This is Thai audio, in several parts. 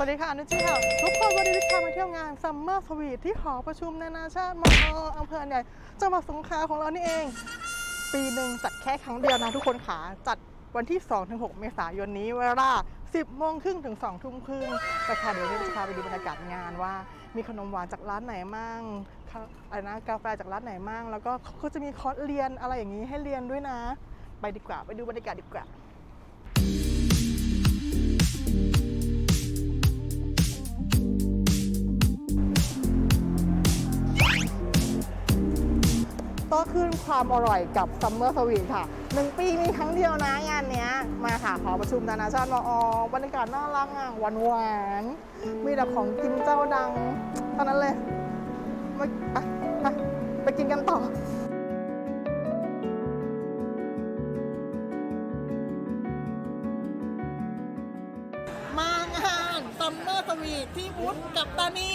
สวัสดีค่ะอนุจิค่ะ ทุกคนวันนี้ดิฉันมาเที่ยวงานซัมเมอร์สวีทที่หอประชุมนานาชาติมออำเภอใหญ่จังหวัดสงขลาของเรานี่เอง ปีหนึ่งจัดแค่ครั้งเดียวนะทุกคนค่ะ จัดวันที่ 2-6 เมษายนนี้เวลา 10 โมงครึ่งถึง 2 ทุ่มครึ่งแต่ค่ะเดี๋ยวเราจะพาไปดูบรรยากาศงานว่า มีขนมหวานจากร้านไหนมั่งอะไรนะกาแฟจากร้านไหนมั่งแล้วก็เขาจะมีคอร์สเรียนอะไรอย่างนี้ให้เรียนด้วยนะ ไปดีกว่าไปดูบรรยากาศดีกว่า โต้ขึ้นความอร่อยกับซัมเมอร์สวีทค่ะหนึ่งปีมีครั้งเดียวนะงานเนี้ยมาค่ะหอประชุมนานาชาติมออบรรยากาศน่ารักอะหวานหวานมีแต่ของกินเจ้าดัง เท่านั้นเลยมาไปไปกินกันต่อมางานซัมเมอร์สวีทที่บูธกับตานี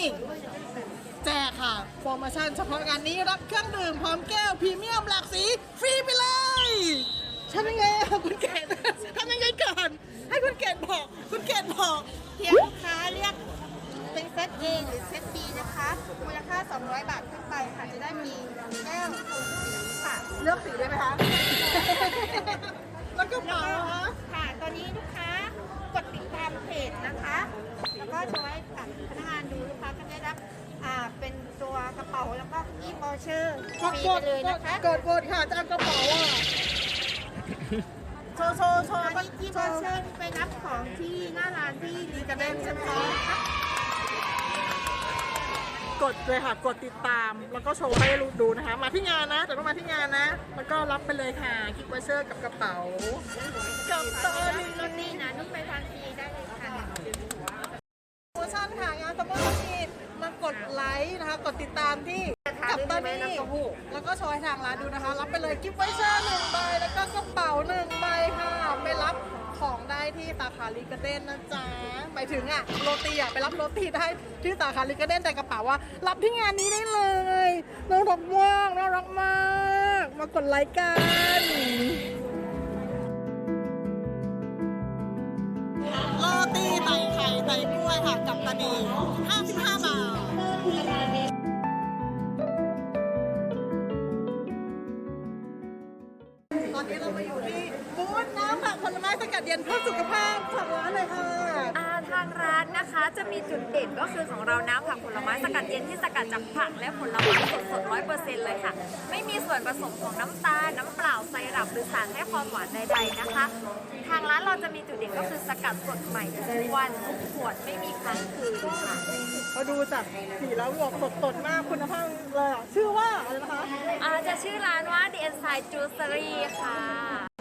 แจกค่ะโปรโมชั่นเฉพาะงานนี้รับเครื่องดื่มพร้อมแก้วพรีเมียมหลากสี ฟรีไปเลยทำยังไงอะคุณเกดทำยังไงก่อนให้คุณเกดบอก คุณเกดบอกเพียงลูกค้าเรียกเป็นเซต A หรือเซต B นะคะมูลค่า 200 บาทขึ้นไปค่ะจะได้มีแก้วสีค่ะเลือกสีได้ไหมคะ แล้วก็เป๋าเหรอคะค่ะ ตอนนี้ลูกค้ากดติดตามเพจนะคะ แล้วก็ช่วยกับพนักงานดูลูกค้าก็ได้รับ อ่าเป็นตัวกระเป๋าแล้วก็อีโบเชอร์ฟกดรีกไปดเลยนะคะกดกดค่ะจะเอากระเป๋าอะโชว์โชว์โชตอว์นนี้ที่โบเชอร์ที่ไปรับของที่หน้าร้านที่ดีกระเด้นใช่ไหมคะกดเลยค่ะกดติดตามแล้วก็โชว์ให้รู้ดูนะคะ มาที่งานนะแต่ต้องมาที่งานนะ แล้วก็รับไปเลยค่ะกิฟต์วอเชอร์กับกระเป๋ากับตอตอนนีนี้รถนี่นะนุ่มไปทานฟรีได้เลยค่ะ กดไลค์นะคะ กดติดตามที่กับตอนนี้แล้วก็โชว์ให้ทางร้านดูนะคะ รับไปเลยกิฟต์วอเชอร์หนึ่งใบแล้วก็กระเป๋าหนึ่งใบค่ะ ไปรับของได้ที่สาขาลิกาเด้นนะจ๊ะหมายถึงอะโรตีอะไปรับโรตีได้ที่สาขาลิกาเด้นแต่กระเป๋าว่า รับที่งานนี้ได้เลยน่ารักมากน่ารักมาก มากดไลค์กันโรตีใส่ไข่ใส่กล้วยค่ะกับตานี55 บาท ตอนนี้เรามาอยู่ที่บูธน้ำผักผลไม้สกัดเย็นเพื่อสุขภาพ นนะคะจะมีจุดเด่นก็คือของเราน้ำผักผลไม้สกัดเย็นที่สกัดจากผักและผลไม้สดสดร้อยเปอร์เซ็นต์เลยค่ะ ไม่มีส่วนผสมของน้ำตาลน้ำเปล่าไซรัปหรือสารให้ความหวานใดๆนะคะ ทางร้านเราจะมีจุดเด่นก็คือสกัดสดใหม่ทุกวันทุกขวดไม่มีค้างคืนค่ะมาดูจากสีแล้วบอกสดสดๆมากคุณภาพเลยอะชื่อว่าอะไรนะคะอ่าจะชื่อร้านว่า The Inside Juicery ค่ะอ่า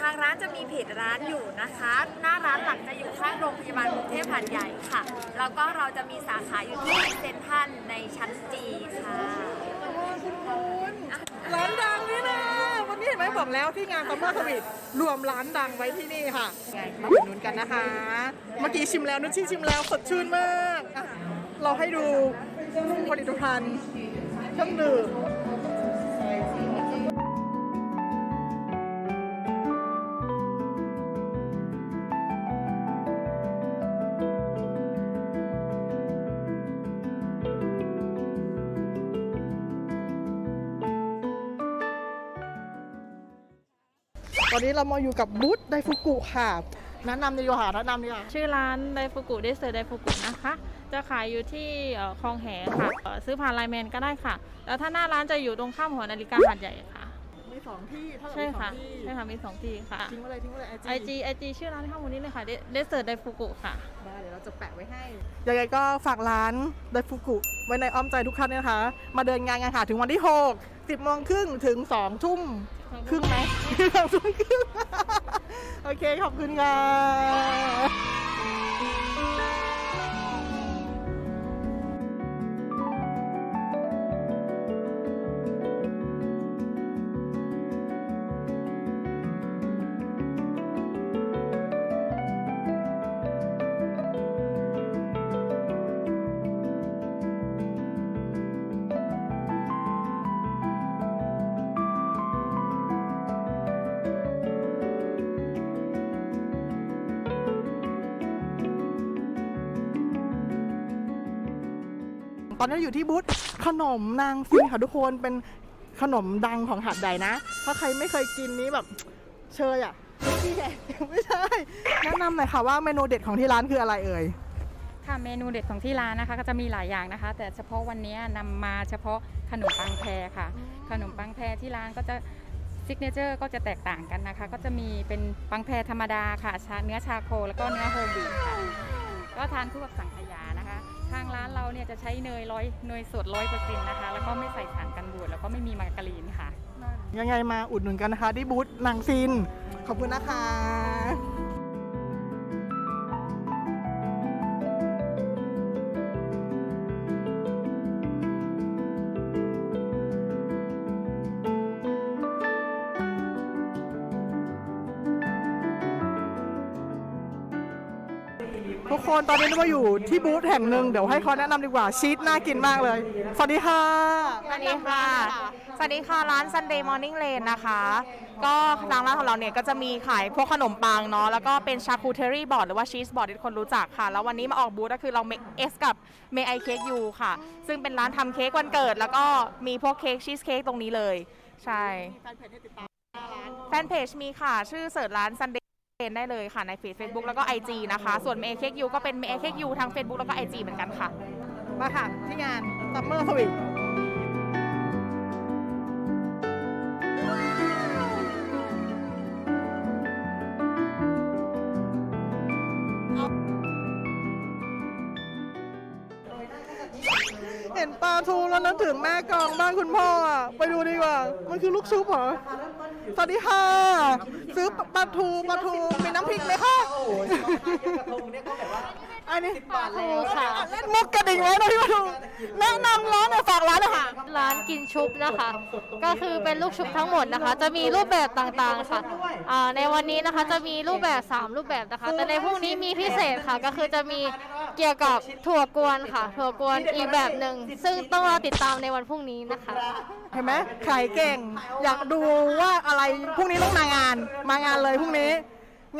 ทางร้านจะมีเพจร้านอยู่นะคะ หน้าร้านหลักจะอยู่ข้างโรงพยาบาลกรุงเทพหาดใหญ่ค่ะ แล้วก็เราจะมีสาขาอยู่ที่เซ็นทรัลในชั้นจีค่ะร้านดังนี่นะวันนี้เห็นไหมบอกแล้วที่งานซัมเมอร์สวีทรวมร้านดังไว้ที่นี่ค่ะไงมาอุดหนุนกันนะคะ เมื่อกี้ชิมแล้วนุชชี่ชิมแล้วสดชื่นมาก เราให้ดูผลิตภัณฑ์เครื่องดื่ม เรามาอยู่กับบูธไดฟุกุค่ะแนะนำดีกว่าแนะนำดีกว่าชื่อร้านไดฟุกุเดสเซอร์ไดฟุกุนะคะ จะขายอยู่ที่เอ่อคลองแหค่ะเอ่อซื้อผ่านไลน์แมนก็ได้ค่ะ แล้วถ้าหน้าร้านจะอยู่ตรงข้ามหอนาฬิกาหาดใหญ่ค่ะ มีสองที่ถ้าเราใช่มีสอค่ะงที่ใช่ค่ะมีสองที่ค่ะทิ้งไว้เลยทิ้งไว้เลยไอจีไอจีชื่อร้านข้างบนนี้เลยค่ะเดสเซอร์ไดฟุกุค่ะ ได้เดี๋ยวเราจะแปะไว้ให้ยังไงก็ฝากร้านไดฟุกุไว้ในอ้อมใจทุกท่านนะคะ มาเดินงานกันค่ะถึงวันที่ 6 10โมงครึ่งถึง2ทุ่ม ครึ่งไหมสองทุ่มครึ่งโอเคขอบคุณค่ะ ตอนนี้อยู่ที่บูธขนมนางฟินค่ะทุกคนเป็นขนมดังของหาดใหญ่นะ ถ้าใครไม่เคยกินนี้แบบเชยอะไม่ใช่ไม่ใช่แนะนำหน่อยค่ะว่าเมนูเด็ดของที่ร้านคืออะไรเอ่ยค่ะเมนูเด็ดของที่ร้านนะคะ ก็จะมีหลายอย่างนะคะ แต่เฉพาะวันนี้นำมาเฉพาะขนมปังแพรค่ะ ขนมปังแพรที่ร้านก็จะซิกเนเจอร์ก็จะแตกต่างกันนะคะ ก็จะมีเป็นปังแพรธรรมดาค่ะชาเนื้อชาโค แล้วก็เนื้อโฮลวีตค่ะก็ทานคู่กับสังขยานะคะ ทางร้านเราเนี่ยจะใช้เนยร้อยเนยสดร้อยเปอร์เซ็นต์นะคะ แล้วก็ไม่ใส่สารกันบูดแล้วก็ไม่มีมาการีนค่ะ ยังไงมาอุดหนุนกันนะคะที่บูธนางซิน ขอบคุณนะคะ คนตอนนี้เราอยู่ที่บูธแห่งหนึ่งเดี๋ยวให้เขาแนะนำดีกว่าชีสน่ากินมากเลย สวัสดีค่ะ สวัสดีค่ะ สวัสดีค่ะ ร้าน Sunday Morning Lane นะคะ ก็ทางร้านของเราเนี่ยก็จะมีขายพวกขนมปังเนาะ แล้วก็เป็นชาคูเทอรี่บอร์ดหรือว่าชีสบอร์ดที่ทุกคนรู้จักค่ะ แล้ววันนี้มาออกบูธก็คือเราเอสกับเมไอเค้กยูค่ะ ซึ่งเป็นร้านทำเค้กวันเกิด แล้วก็มีพวกเค้กชีสเค้กตรงนี้เลย ใช่ แฟนเพจมีค่ะ ชื่อเสิร์ชร้าน Sunday Lane ได้เลยค่ะในเฟซเฟซบุ๊กแล้วก็ IG นะคะ ส่วนเมไอเค้กยูก็เป็นเมไอเค้กยูทาง Facebook แล้วก็ IG เหมือนกันค่ะ มาค่ะ ที่งาน Summer Sweet เห็นปลาทูแล้วนึกถึงแม่กองบ้านคุณพ่ออะไปดูดีกว่า มันคือลูกชุบเหรอ สวัสดีค่ะ ซื้อปลาทูปลาทูมีน้ำพริกไหมคะอัน นี้ปลาทูค่ะ เล่นมุกกระดิ่งไว้นะพี่ปลาทูแนะนำร้านหน่อยฝากร้านหน่อยค่ะ ร้านกินชุบนะคะ ก็คือเป็นลูกชุบทั้งหมดนะคะ จะมีรูปแบบต่างๆค่ะอ่าในวันนี้นะคะจะมีรูปแบบ 3 รูปแบบนะคะ แต่ในพรุ่งนี้มีพิเศษค่ะ ก็คือจะมีเกี่ยวกับถั่วกวนค่ะ ถั่วกวนอีกแบบหนึ่งซึ่งต้องรอติดตามในวันพรุ่งนี้นะคะ เห็นไหมขายเก่ง อยากดูว่าอะไรพรุ่งนี้ต้องมางาน มางานเลยพรุ่งนี้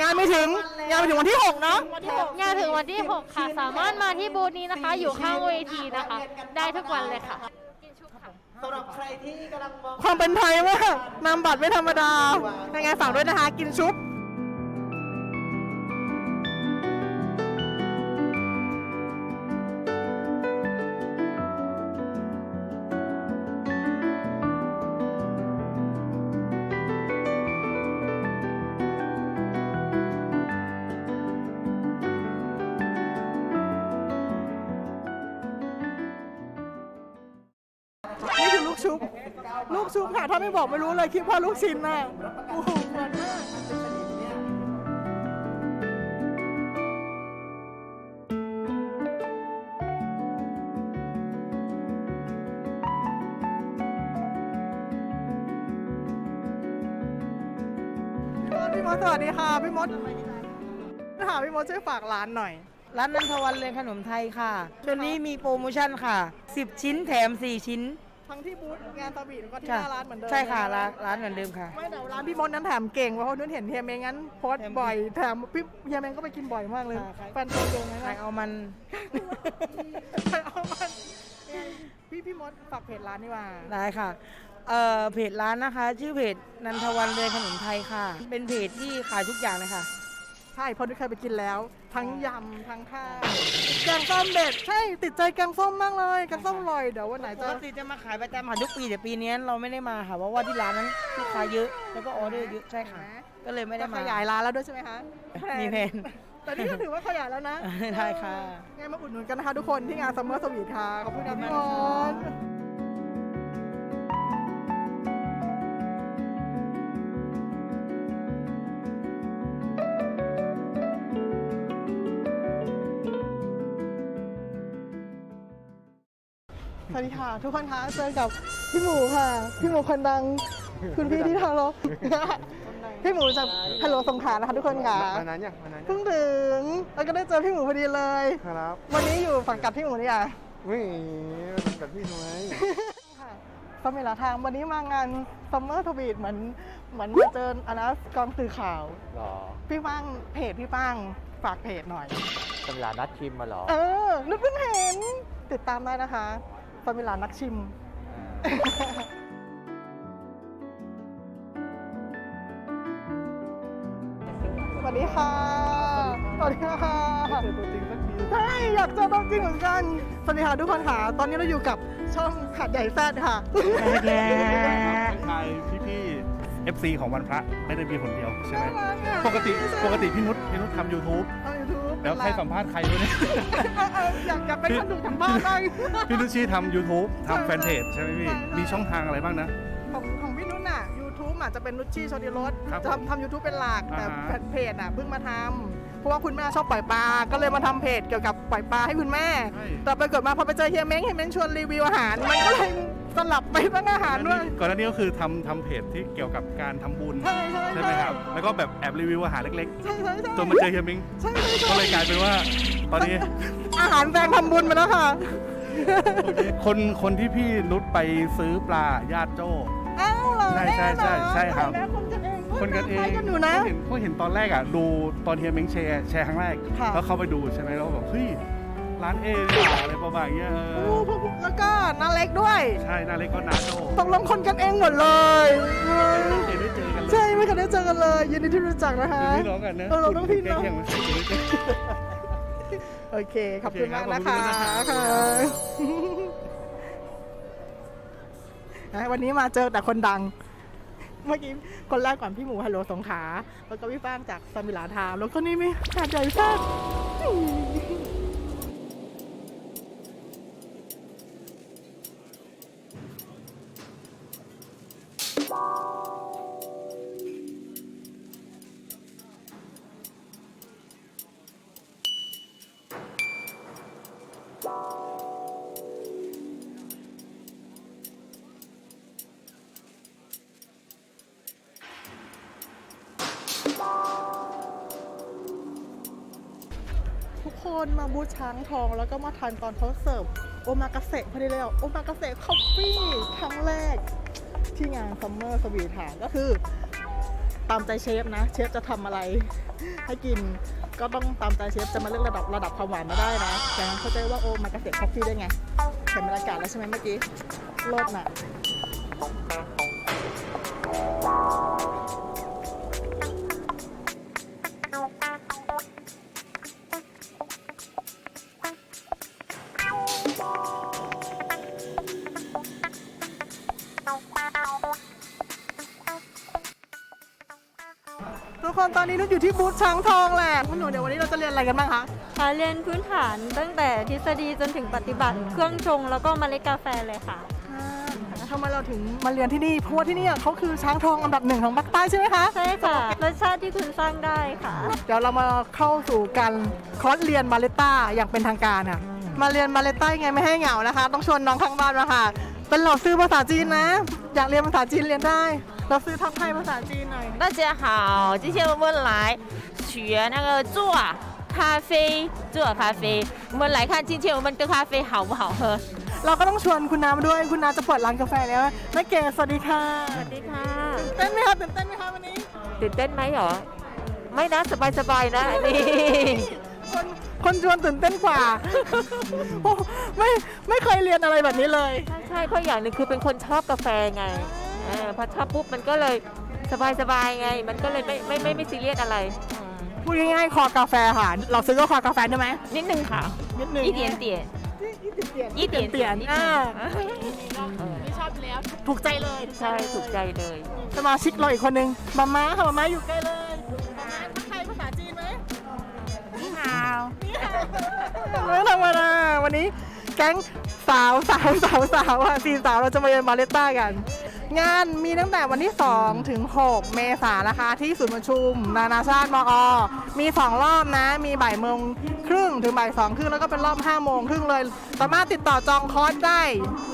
งานไม่ถึงงานไปถึงวันที่6เนาะงานถึงวันที่ 6 ค่ะ สามารถมาที่บูธนี้นะคะ อยู่ข้างเวทีนะคะ ได้ทุกวันเลยค่ะความเป็นไทยมากนำบัตรไม่ธรรมดายังไงฝากด้วยนะคะ กินชุบาไม่บอกไม่รู้เลยคิดว่าลูกชิ้นน่ะโอ้โหเหมือนมากพี่มดสวัสดีค่ะพี่มดค่ะพี่มดช่วยฝากร้านหน่อย ร้านนันทวันเรือนขนมไทยค่ะช่วงนี้มีโปรโมชั่นค่ะ 10 ชิ้นแถม 4 ชิ้น ทั้งที่บูธงานตะบีแล้วก็ที่หค่ะน้าร้านเหมือนเดิมใช่ค่ะนร้านร้านเหมือนเดิมค่ะ ไม่แต่ร้านพี่มดนั้นแถมเก่งเพราะว่านุ่นเห็นเฮียเมงงั้นโพสต์แถมบ่อยแถมพี่เฮียเมงก็ไปกินบ่อยมากเลยค่ะขายแฟนตัวยงนะขายเอามันขายเอามันพี่พี่มดฝากเพจร้านนี่ว่าได้ค่ะเอ่อเพจร้านนะคะ ชื่อเพจนันทวันเรือนขนมไทยค่ะ เป็นเพจที่ขายทุกอย่างเลยค่ะใช่เพราะนุ่นเคยไปกินแล้ว ทั้งยำทั้งข้าวแกงส้มเด็ดใช่ติดใจแกงส้มมากเลยแกงส้มอร่อยเดี๋ยววันไหนปจะกติจะมาขายประจำค่ะทุกปีแต่ปีนี้เราไม่ได้มาค่ะเพราะว่าที่ร้านนั้นลูกค้าเยอะแล้วก็ออเดอร์เยอะใช่ค่ะ ก็เลยไม่ได้จะมาขยายร้านแล้วด้วยใช่ไหมคะมีแผน แต่นี่ก็ถือว่าขยายแล้วนะได้ค่ะไงมาอุดหนุนกันนะคะทุกคนที่งานซัมเมอร์สวีทค่ะขอบคุณนะพี่มดส วัสดีค่ะ ทุกคนคะเจอกับพี่หมูค่ะ พี่หมูคนดัง คุณพี่ที่ทารกพี่หมูจากฮัลโหลสงขลานะคะทุกคนค่ะมานานยังมานานยัเพิ่งงถึงแล้วก็ได้เจอพี่หมูพอดีเลย ครับ วันนี้อยู่ฝั่งกับพี่หมูนี่อะวิ่งกับพี่ทำไมค่ะสมิลาทางวันนี้มางานซัมเมอร์ทวีตเหมือนเหมือนมาเจออันนะกองสื่อข่าวหรอพี่ป้างเพจพี่ป้างฝากเพจหน่อยสมิลานัดชิมมาเหรอ เออนึกเพิ่งเห็นติดตามได้นะคะ ฟามิลานักชิม สวัสดีค่ะ สวัสดีค่ะเจอตัวจริงสักทีใช่อยากเจอตัวจริงเหมือนกัน สวัสดีค่ะทุกคนค่ะ ตอนนี้เราอยู่กับช่องขาดใหญ่แซดค่ะทักทายพี่ๆ FC ของวันพระไม่ได้มีคนเดียวใช่ไหมน่ารักอะ ปกติปกติพี่นุชพี่นุชทำ YouTube เอายูทูบ แล้วใครสัมภาษณ์ใครวะเนี่ยอยากอยากเป็นคนดูทางบ้านบ้างพี่นุชชี่ทำ YouTube ทำแฟนเพจใช่ไหมพี่ใช่ใช่มีช่องทางอะไรบ้างนะ ของของพี่นุ่นน่ะ YouTube อะจะเป็นนุชชี่ชอดีรสครับจะทำทำ YouTube เป็นหลัก แต่อ่าฮะ แฟนเพจอะเพิ่งมาทำเพราะว่าคุณแม่ชอบปล่อยปลา ก็เลยมาทำเพจเกี่ยวกับปล่อยปลาให้คุณแม่ ใช่ แต่ไปเกิดมาพอไปเจอเฮียเม้งเฮียเม้งชวนรีวิวอาหาร มันก็เลย สลับไปตั้งอาหารด้วย ก่อนหน้านี้ก็คือทำทำเพจที่เกี่ยวกับการทำบุญใช่ใช่ใช่ไหมครับ แล้วก็แบบแอบรีวิวอาหารเล็กใช่ใช่ใช่ๆจนมาเจอเฮียมิงใช่ใช่ใช่ก็เลยกลายเป็นว่า ตอนนี้ อาหารแฟนทำบุญไปแล้วค่ะคนคนที่พี่นุชไปซื้อปลาญาติโจ้ อ้าวเหรอใช่ใช่ใช่ใช่ครับ แม่คนกันเองคนกันเองใครกันอยู่นะ เห็นเพราะเห็นตอนแรกอะดูตอนเฮียเม้งแชร์แชร์ครั้งแรกค่ะ แล้วเข้าไปดูใช่ไหมแล้วก็แบบเฮ้ย ร้านเอนี่หว่าอะไรประมาณเนี้ยเอโอ้อพวกแล้วก็น้าเล็กด้วย ใช่นาเล็กก็นาโจตกลงคนกันเองหมดเลยเออไม่เคยได้เจอกันเลยใช่ไม่เคยได้เจอกันเลย ยินดีที่รู้จักนะคะเป็นพี่น้องกันนะเออเราต้องพี่น้องคุณแกยังไม่เคยได้เจอ โอเค ขอบคุณมากโอนะเคคะครับขอบคุณค่ะนะครับ อะวันนี้มาเจอแต่คนดัง เมื่อกี้คนแรกก่อนพี่หมูฮัลโหลสงขลาแล้วก็พี่ป้างจากสมิลาทามแล้วก็นี่มีขาดใหญ่แซ่บ ทุกคนมาบูช้างทองแล้วก็มาทานตอนเขาเสิร์ฟโอมากาเสะพอดีเลยอะโอมากาเสะคอฟฟี่ครั้งแรก ที่งานซัมเมอร์สวีทค่ะก็คือ ตามใจเชฟนะ เชฟจะทำอะไรให้กินก็ต้องตามใจเชฟจะมาเลือกระดับระดับความหวานมาได้นะแต่เข้าใจว่าโอมากาเสะคอฟฟี่ได้ไงเห็นบรรยากาศแล้วใช่ไหมเมื่อกี้โลดน่ะ คนตอนนี้นุชอยู่ที่บูธช้างทองแหละคุณหนูเดี๋ยววันนี้เราจะเรียนอะไรกันบ้างคะค่ะเรียนพื้นฐานตั้งแต่ทฤษฎีจนถึงปฏิบัติ เครื่องชงแล้วก็เมล็ดกาแฟเลยค่ะอ่าทำไมเราถึงมาเรียนที่นี่เพราะว่าที่นี่เขาคือช้างทองอันดับหนึ่งของภาคใต้ใช่ไหมคะใช่ค่ะรสชาติที่คุณสร้างได้ค่ะ เดี๋ยวเรามาเข้าสู่การคอร์สเรียนบาเลต้าอย่างเป็นทางการค่ะมาเรียนบาเลต้ายังไงไม่ให้เหงานะคะ ต้องชวนน้องข้างบ้านมาค่ะเป็นเหล่าซื้อภาษาจีนนะ อยากเรียนภาษาจีนเรียนได้ เราซื้อทักไทยภาษาจีนหน่อย大家好，今天我们来学那个做咖啡，做咖啡。我们来看今天我们的咖啡好不好喝？เราก็ต้องชวนคุณน้ามาด้วยคุณน้าจะเปิดร้านกาแฟแล้วนักเกสวัสดีค่ะสวัสดีค่ะเต้นไหมคะตื่นเต้นไหมคะวันนี้ ตื่นเต้นไหมเหรอ ไม่นะสบายสบายๆนะนี่ คนคนชวนตื่นเต้นกว่าโอ้ไม่ไม่เคยเรียนอะไรแบบนี้เลย ใช่ใช่เพราะอย่างหนึ่งคือเป็นคนชอบกาแฟไง เออพอชอบปุ๊บมันก็เลยสบายสบายๆไง มันก็เลยไม่ไม่ไม่ไม่ซีเรียสอะไรอืม พูดง่ายๆคอกาแฟค่ะ เราซื้อก็คอกาแฟได้ไหม นิดนึงค่ะ นิดนึง 一点点 อีเตียนเตียนอ่า เออ ถูกใจเลย ใช่ถูกใจเลย สมาชิกเราอีกคนนึงมาม่าค่ะมาม่าอยู่ใกล้เลยมาม่าทักทายภาษาจีนไหม นี่ฮาว ไม่ธรรมดาวันนี้แก๊งสาวสาวสาวสาวอ่ะสี่สาวเราจะมาเรียนบาเลต้ากัน งานมีตั้งแต่วันที่ 2 ถึง 6 เมษายนนะคะ ที่ศูนย์ประชุม นานาชาติมอ มี 2 รอบนะ มีบ่ายโมงครึ่งถึงบ่ายสองครึ่งแล้วก็เป็นรอบ5โมงครึ่งเลย สามารถติดต่อจองคอร์สได้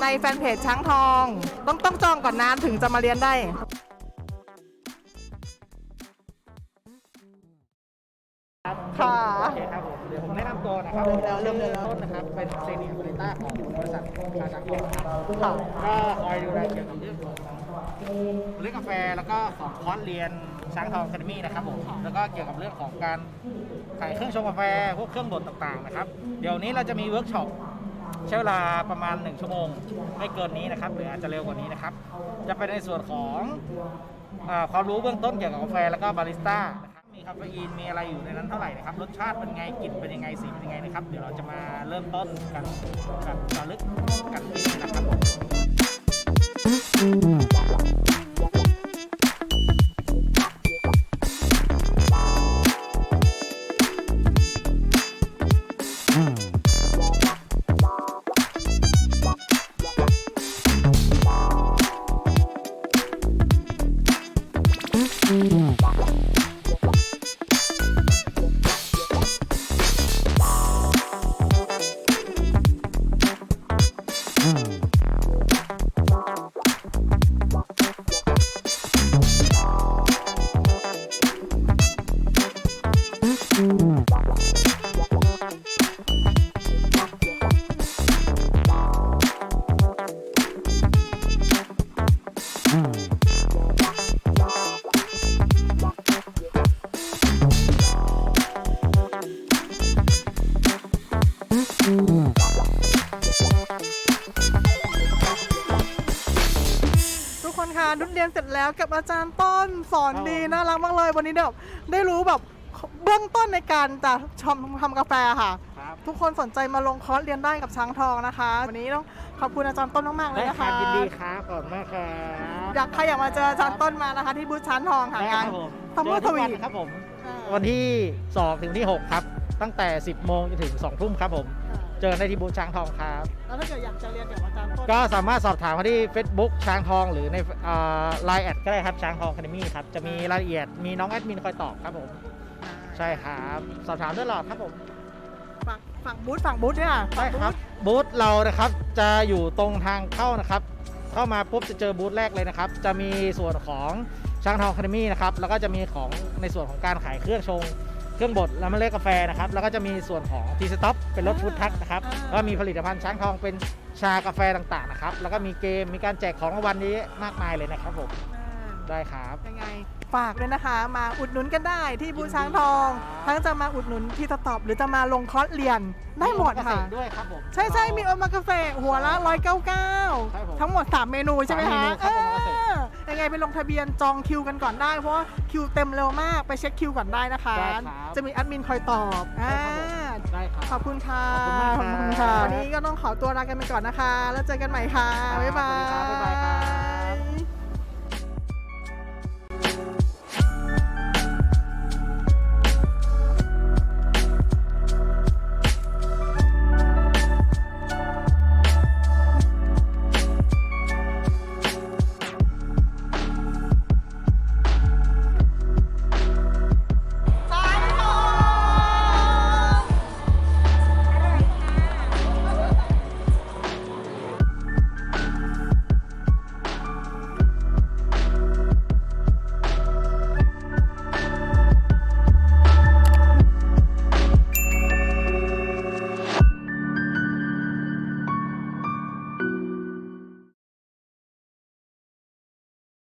ในแฟนเพจช้างทอง ต้องต้องจองก่อนนะถึงจะมาเรียนได้ค่ะโอเคครับผมเดี๋ยวผมแนะ นำตัวนะครับเริ่มแล้วเริ่มแล้วต้นนะครับเป็นเซเนียร์บริต้าของบริษัทชาชักทอครับก็คอยดูแลเกี่ยวกับเรื่องเมล็ดกาแฟแล้วก็สอนคอร์สเรียนช้างทองแคดมี่นะครับผมแล้วก็เกี่ยวกับเรื่องของการขายเครื่องชงกาแฟพวกเครื่องบดต่างๆนะครับ เดี๋ยวนี้เราจะมีเวิร์กช็อปใช้เวลาประมาณ 1 ชั่วโมง ไม่เกินนี้นะครับหรืออาจจะเร็วกว่านี้นะครับ จะเป็นในส่วนของอความรู้เบื้องต้นเกี่ยวกับกาแฟแล้วก็บาริสต้า ครับมีคาเฟอีนมีอะไรอยู่ในนั้นเท่าไหร่นะครับรสชาติเป็นไงกลิ่นเป็นยังไงสีเป็นยังไงนะครับ เดี๋ยวเราจะมาเริ่มต้นกันแบบเจาะลึกกันกันนะครับ คนคะนุชเรียนเสร็จแล้วกับอาจารย์ต้นสอนดีน่ารักมากเลยวันนี้แบบได้รู้แบบเบื้องต้นในการจะชมทำกาแฟค่ะครับทุกคนสนใจมาลงคอร์สเรียนได้กับช้างทองนะคะ วันนี้ต้องขอบคุณอาจารย์ต้นมากๆเลยได้นะครัคะบยินดีครับขอบคุณมากครับอยากใครอยากมาเจออาจารย์ต้นมานะคะ ที่บูธช้างทองค่ะได้คงารันบผมซัมเมอร์เจทอทุกวีวันครับผมวันที่2ถึงที่ 6 ครับ ตั้งแต่ 10 โมงจนถึง 2 ทุ่มครับผม เจอกันได้ที่บูธช้างทองครับ แล้วถ้าเกิดอยากจะเรียนกับอาจารย์ต้นก็สามารถสอบถามมาที่ Facebook ช้างทอง หรือในไลน์แอดก็ได้ครับช้างทองคาเดมี่ครับ จะมีรายละเอียดมีน้องแอดมินคอยตอบครับผม ใช่ครับสอบถามได้ตลอดครับผม ฝั่งฝั่งบูธฝั่งบูธเนี่ยใช่ครับ บูธเรานะครับจะอยู่ตรงทางเข้านะครับ เข้ามาปุ๊บจะเจอบูธแรกเลยนะครับ จะมีส่วนของช้างทองคาเดมี่นะครับ แล้วก็จะมีของในส่วนของการขายเครื่องชง เครื่องบดและเมล็ดกาแฟนะครับ แล้วก็จะมีส่วนของทีสต็อปเป็นรถฟู้ดทัคนะครับแล้วก็มีผลิตภัณฑ์ช้างทองเป็นชากาแฟต่างๆนะครับ แล้วก็มีเกมมีการแจกของรางวัลนี้มากมายเลยนะครับผมได้ครับยังไง ฝากด้วยนะคะ มาอุดหนุนกันได้ที่บูธช้างทอง ทั้งจะมาอุดหนุนที่สต็อปหรือจะมาลงคอร์สเรียนได้หมดค่ะด้วยครับผม ใช่ใช่มีโอมากาเฟหัวละ199 ทั้งหมด 3 เมนูใช่ไหมสามคะเมนูครับโอมากาเสเออยังไงไปลงทะเบียนจองคิวกันก่อนได้ เพราะว่าคิวเต็มเร็วมากไปเช็คคิวก่อนได้นะคะ ได้ครับ จะมีแอดมินคอยตอบอ่าได้ครับ ขอบคุณค่ะขอบคุณมากครับวันนี้ก็ต้องขอตัวลากันไปก่อนนะคะ แล้วเจอกันใหม่ค่ะ บ๊ายบาสวัสดีครับบ๊ายบายครับย